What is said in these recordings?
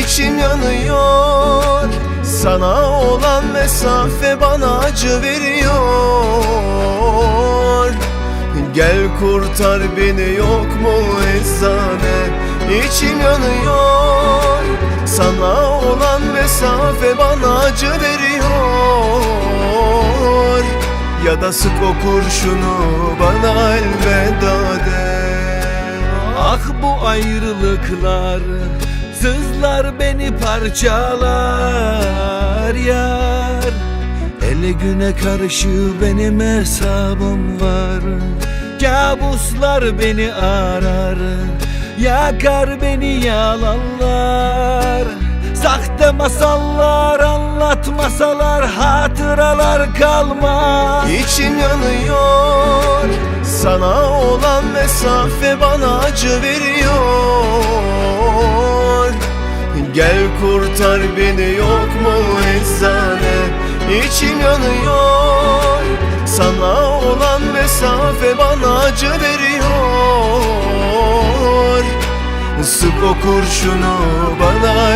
İçim yanıyor. Sana olan mesafe bana acı veriyor. Gel kurtar beni yok mu eczane? İçim yanıyor. Sana olan mesafe bana acı veriyor. Ya da sık o kurşunu bana elveda de. Ah bu ayrılıklar Sızlar beni parçalar yar. Ele güne karşı benim hesabım var. Kabuslar beni arar Yakar beni yalanlar. Sahte masallar anlatmasalar Hatıralar kalmaz. İçim yanıyor Sana olan mesafe bana acı veriyor Gel kurtar beni yok mu eczane İçim yanıyor. Sana olan mesafe bana acı veriyor. Sık o kurşunu bana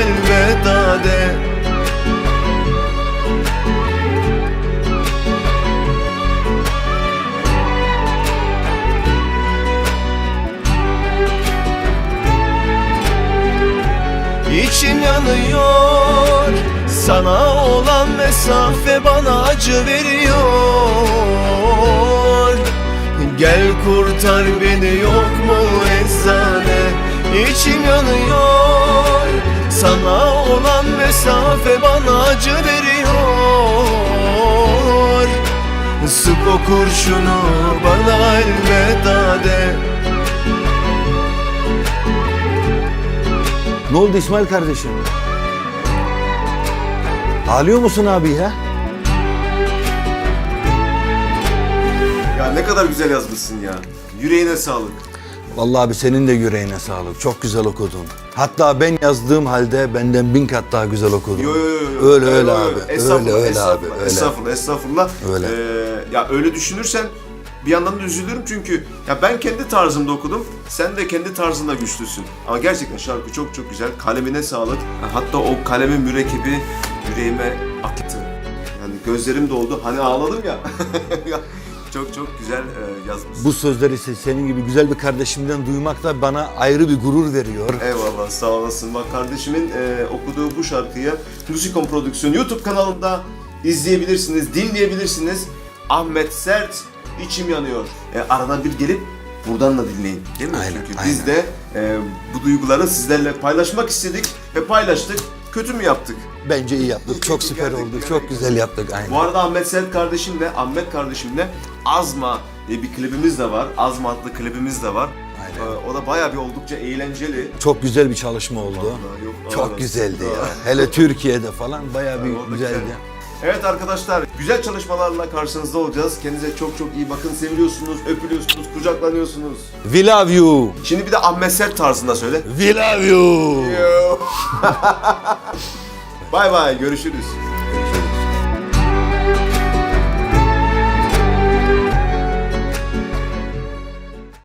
İçim yanıyor. Sana olan mesafe bana acı veriyor. Gel kurtar beni yok mu eczane? İçim yanıyor. Sana olan mesafe bana acı veriyor. Sık o kurşunu bana elveda de Ne oldu İsmail kardeşim? Ağlıyor musun abi ya? Ya ne kadar güzel yazmışsın ya. Yüreğine sağlık. Vallahi abi senin de yüreğine sağlık. Çok güzel okudun. Hatta ben yazdığım halde benden bin kat daha güzel okudun. Yo yo yo. Öyle öyle yo. abi. Estağfurullah, Öyle öyle abi. Öyle. Estağfurullah. Öyle. Ee, ya öyle düşünürsen bir yandan da üzülürüm çünkü ya ben kendi tarzımda okudum. Sen de kendi tarzında güçlüsün. Ama gerçekten şarkı çok çok güzel. Kalemine sağlık. Hatta o kalemin mürekkebi yüreğime aktı. Yani gözlerim doldu. Hani ağladım ya. Çok çok güzel e, yazmışsın. Bu sözleri ise senin gibi güzel bir kardeşimden duymak da bana ayrı bir gurur veriyor. Eyvallah sağ olasın. Bak kardeşimin e, okuduğu bu şarkıyı Müzikon Prodüksiyon YouTube kanalında izleyebilirsiniz, dinleyebilirsiniz. Ahmet Sert içim yanıyor. E, arada bir gelip buradan da dinleyin. Değil mi? Aynen, Çünkü aynen. biz de e, bu duyguları sizlerle paylaşmak istedik ve paylaştık. Kötü mü yaptık? Bence iyi yaptık. Çok süper Gerçekten, oldu. Çok güzel yaptık. Aynen. Bu arada Ahmet Sert kardeşimle, Ahmet kardeşimle Azma diye bir klibimiz de var. Azma adlı klibimiz de var. Aynen. E, o da bayağı bir oldukça eğlenceli. Çok güzel bir çalışma oldu. Vallahi yok, Çok güzeldi ya. Hele Türkiye'de falan bayağı bir güzeldi. güzel. Evet arkadaşlar, güzel çalışmalarla karşınızda olacağız. Kendinize çok çok iyi bakın. Seviliyorsunuz, öpülüyorsunuz, kucaklanıyorsunuz. We love you. Şimdi bir de Ahmet Sert tarzında söyle. We love you. Bay bay, görüşürüz.